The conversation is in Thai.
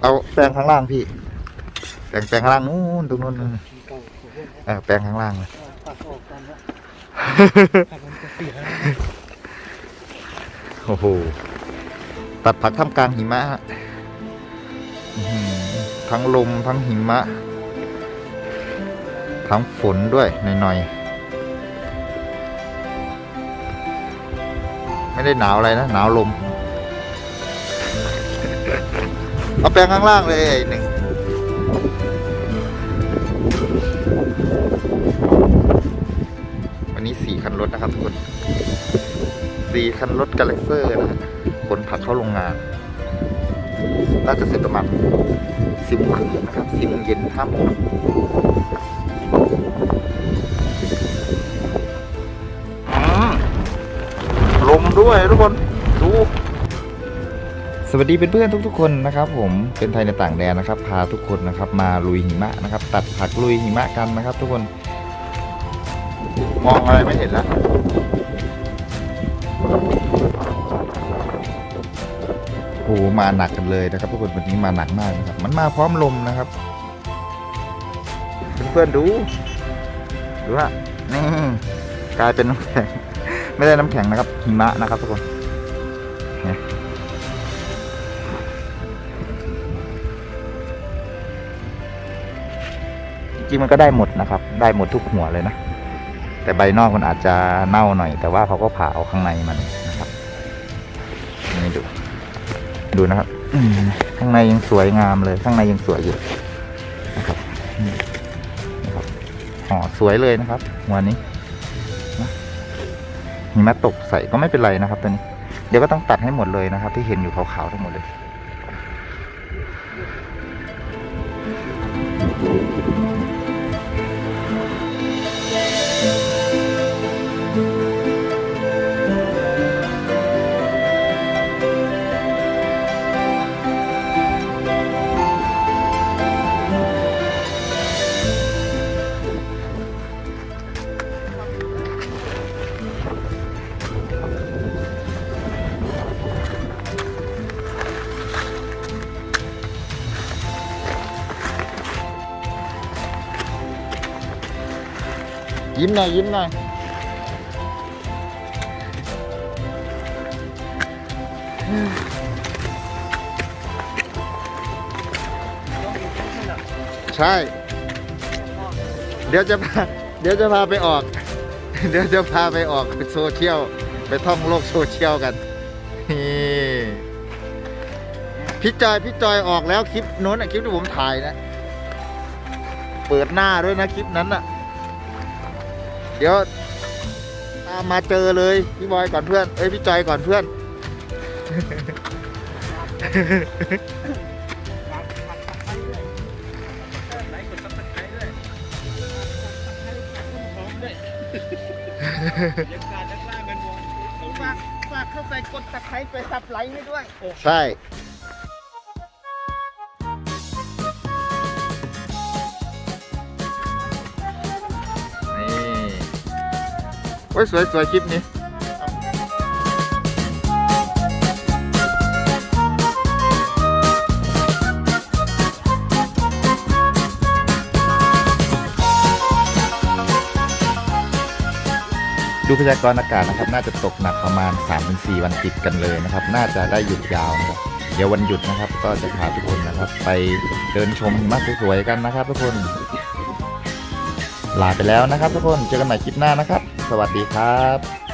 เอาแปลงข้างล่างพี่ แปลงแปลงข้างล่างนู้นตรงนู้นนู่นเออแปลงข้างล่างเลยตัดออกกันแล้วตัดมันจะเสียโอ้โหตัดผักท่ามกลางหิมะฮะอื้อหือทั้งลมทั้งหิมะ ทั้งฝนด้วยหน่อยๆไม่ได้หนาวอะไรนะ หนาวลม เอาแปลงข้างล่างเลยไอ้หนึ่งวันนี้สี่คันรถนะครับทุกคนสี่คันรถกาแล็กเซอร์นะฮะขนผักเข้าโรงงาน น่าจะเสร็จประมาณสิบโมงครึ่งนะครับสิบโมงเย็นห้าโมงอืมลมด้วยทุกคน ดู วัสดีเพื่อนๆทุก ๆ คนนะครับผมเป็นไทยในต่างแดนนะครับ พาทุกคนนะครับ มาลุยหิมะนะครับ ตัดผักลุยหิมะกันนะครับ ทุกคนมองอะไรไม่เห็นแล้วโอ้โหมาหนักกันเลยนะครับ ทุกคนวันนี้มาหนักมากนะครับ มันมาพร้อมลมนะครับเพื่อนๆดูดูว่านี่กลายเป็นน้ำแข็งไม่ได้น้ำแข็งนะครับหิมะนะครับ ทุกคน จริงมันก็ได้หมดนะครับ ได้หมดทุกหัวเลยนะ แต่ใบนอกมันอาจจะเน่าหน่อย แต่ว่าเขาก็ผ่าเอาข้างในมันนะครับนี่ดู ดูนะครับข้างในยังสวยงามเลย ข้างในยังสวยอยู่นะครับนี่นะครับห่อสวยเลยนะครับหัวนี้นะหิมะตกใส่ก็ไม่เป็นไรนะครับตัวนี้ เดี๋ยวก็ต้องตัดให้หมดเลยนะครับ ที่เห็นอยู่ขาวๆทั้งหมดเลย ยิ้มหน่อยยิ้มหน่อยใช่ เดี๋ยวจะพาเดี๋ยวจะพาไปออก เดี๋ยวจะพาไปออกโซเชียลไปท่องโลกโซเชียลกันนี่พี่จอยพี่จอยออกแล้วคลิปโน้นอะคลิปที่ผมถ่ายนะ เปิดหน้าด้วยนะคลิปนั้นอะ เดี๋ยวตามมาเจอเลย พี่บอยก่อนเพื่อน เอ้ยพี่จอยก่อนเพื่อนฝากฝากเข้าไปกดตะไคร้ไปซับไลค์ให้ด้วย ใช่ โอ้ยสวยสวยคลิปนี้ดูพยากรณ์อากาศนะครับ น่าจะตกหนักประมาณ 3-4 วันติดกันเลยนะครับ น่าจะได้หยุดยาวนะครับ เดี๋ยววันหยุดนะครับ ก็จะพาทุกคนนะครับ ไปเดินชมหิมะสวยๆกันนะครับ ทุกคน ลาไปแล้วนะครับ ทุกคน เจอกันใหม่คลิปหน้านะครับ สวัสดีครับ